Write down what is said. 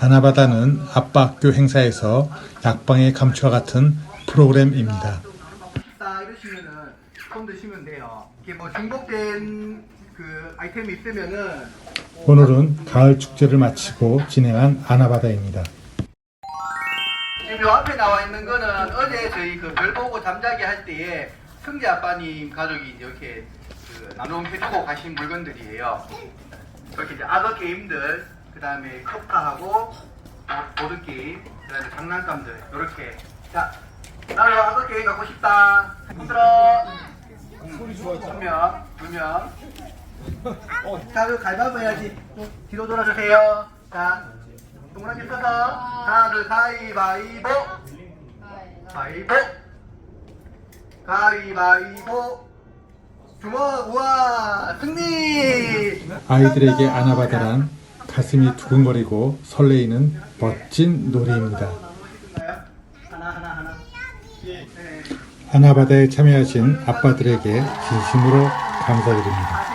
아나바다는 아빠 학교 행사에서 약방의 감초와 같은 프로그램입니다. 식사 이러시면은 손 드시면 돼요. 이게 뭐 중복된 그 아이템이 있으면은 오늘은 가을 축제를 마치고 진행한 아나바다입니다. 지금 요 앞에 나와 있는 거는 어제 저희 그 별 보고 잠자기 할 때에 승재 아빠님 가족이 이렇게 그 나눔 해주고 가신 물건들이에요. 이렇게 이제 악어 게임들, 그 다음에 커파하고 보드 게임, 그 다음에 장난감들 이렇게 자 나는 악어 게임 갖고 싶다. 힘들어. 한 명, 두 명. 자, 그 갈바보 해야지. 뒤로 돌아주세요. 자, 동그랗게 서서 하나, 둘, 가위바위보. 가위보. 가위바위보. 주먹, 우와, 승리! 아이들에게 아나바다란 가슴이 두근거리고 설레이는 멋진 놀이입니다. 하나, 하나, 하나. 네. 아나바다에 참여하신 아빠들에게 진심으로 감사드립니다.